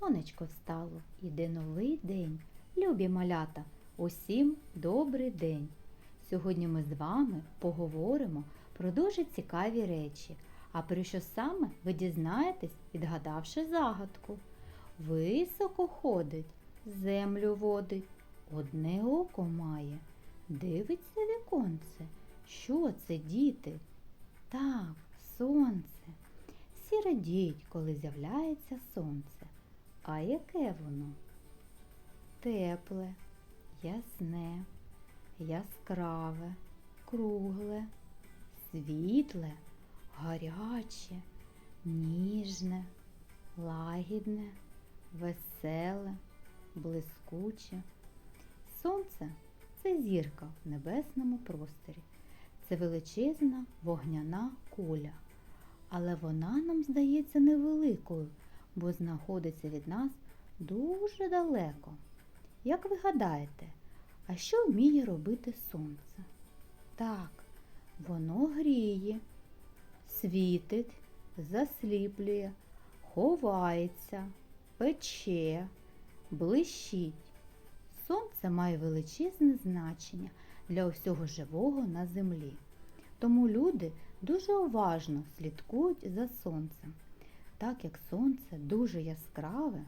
Сонечко встало, іде новий день. Любі малята, усім добрий день. Сьогодні ми з вами поговоримо про дуже цікаві речі. А про що саме ви дізнаєтесь, відгадавши загадку. Високо ходить, землю водить, одне око має. Дивиться віконце. Що це, діти? Так, сонце. Всі радіють, коли з'являється сонце. А яке воно? Тепле, ясне, яскраве, кругле, світле, гаряче, ніжне, лагідне, веселе, блискуче. Сонце це зірка в небесному просторі. Це величезна вогняна куля. Але вона нам здається невеликою, бо знаходиться від нас дуже далеко. Як ви гадаєте, а що вміє робити сонце? Так, воно гріє, світить, засліплює, ховається, пече, блищить. Сонце має величезне значення для усього живого на землі. Тому люди дуже уважно слідкують за сонцем. Так як сонце дуже яскраве,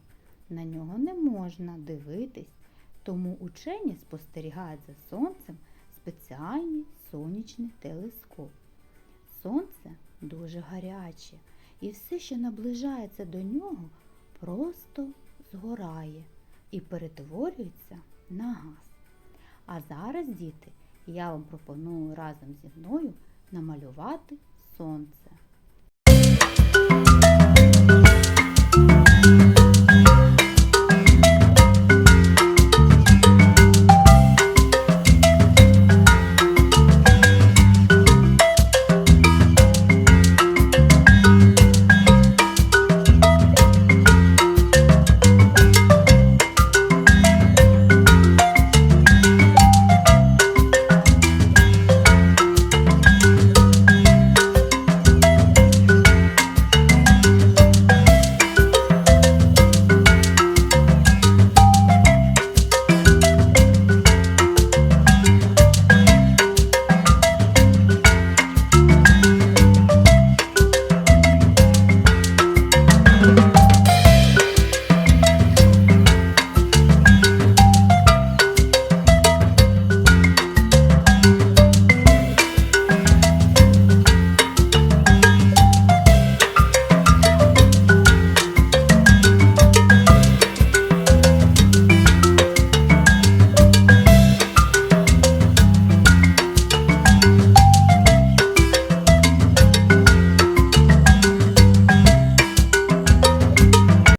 на нього не можна дивитись, тому учені спостерігають за сонцем спеціальний сонячний телескоп. Сонце дуже гаряче, і все, що наближається до нього, просто згорає і перетворюється на газ. А зараз, діти, я вам пропоную разом зі мною намалювати сонце.